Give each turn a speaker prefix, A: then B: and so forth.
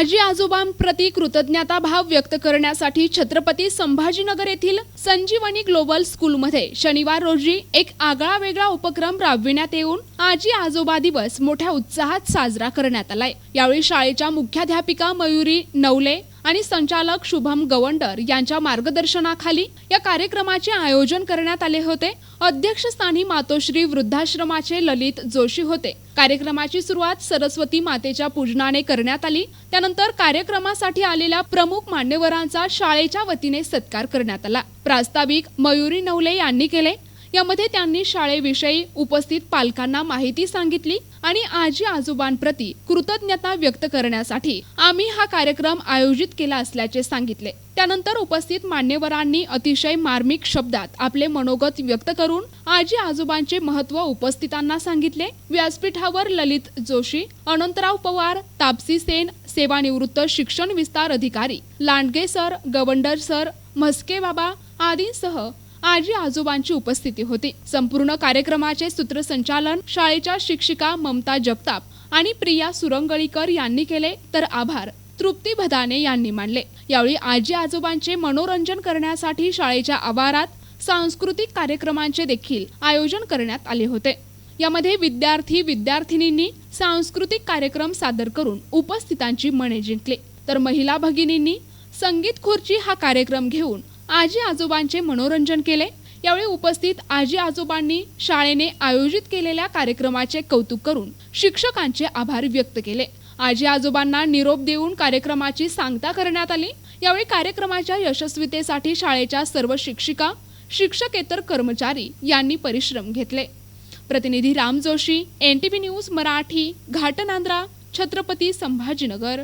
A: आजी आजोबांप्रती कृतज्ञता भाव व्यक्त करण्यासाठी छत्रपती संभाजीनगर येथील संजीवनी ग्लोबल स्कूलमध्ये शनिवार रोजी एक आगळा वेगळा उपक्रम राबविण्यात येऊन आजी आजोबा दिवस मोठ्या उत्साहात साजरा करण्यात आलाय. यावेळी शाळेच्या मुख्याध्यापिका मयुरी नवले आणि संचालक शुभम गवंडर यांच्या मार्गदर्शनाखाली या कार्यक्रमाचे आयोजन करण्यात आले होते. अध्यक्षस्थानी मातोश्री वृद्धाश्रमाचे ललित जोशी होते. कार्यक्रमाची सुरुवात सरस्वती मातेच्या पूजनाने करण्यात आली. त्यानंतर कार्यक्रमासाठी आलेल्या प्रमुख मान्यवरांचा शाळेच्या वतीने सत्कार करण्यात आला. प्रास्ताविक मयुरी नवले यांनी केले. यामध्ये त्यांनी शाळेविषयी उपस्थित पालकांना माहिती सांगितली आणि आजी आजोबांप्रती कृतज्ञता व्यक्त करण्यासाठी आम्ही हा कार्यक्रम आयोजित केला असल्याचे सांगितले. त्यानंतर उपस्थित मान्यवरांनी अतिशय मार्मिक शब्दात आपले मनोगत व्यक्त करून आजी आजोबांचे महत्त्व उपस्थितांना सांगितले. व्यासपीठावर ललित जोशी अनंतराव पवार तापसी सेन सेवानिवृत्त शिक्षण विस्तार अधिकारी लांडगे सर गवंडर सर म्हस्के बाबा आदींसह आजी आजोबांची उपस्थिती होती. संपूर्ण कार्यक्रमाचे सूत्रसंचालन शाळेच्या शिक्षिका ममता जगताप आणि प्रिया सुरंगळीकर यांनी केले तर आभार. तृप्ती भदाने यांनी मानले. यावेळी आजी आजोबांचे मनोरंजन करण्यासाठी शाळेच्या आवारात सांस्कृतिक कार्यक्रमांचे देखील आयोजन करण्यात आले होते. यामध्ये विद्यार्थी विद्यार्थिनींनी सांस्कृतिक कार्यक्रम सादर करून उपस्थितांची मने जिंकले. तर महिला भगिनींनी संगीत खुर्ची हा कार्यक्रम घेऊन आजी आजोबांचे मनोरंजन केले. यावेळी उपस्थित आजी आजोबांनी शाळेने आयोजित केलेल्या कार्यक्रमाचे कौतुक करून शिक्षकांचे आभार व्यक्त केले. आजी आजोबांना निरोप देऊन कार्यक्रमाची सांगता करण्यात आली. यावेळी कार्यक्रमाच्या यशस्वीतेसाठी शाळेच्या सर्व शिक्षिका शिक्षकेतर कर्मचारी यांनी परिश्रम घेतले. प्रतिनिधी Ram Joshi N T V news Marathi Ghatnandra Chhatrapati Sambhajinagar.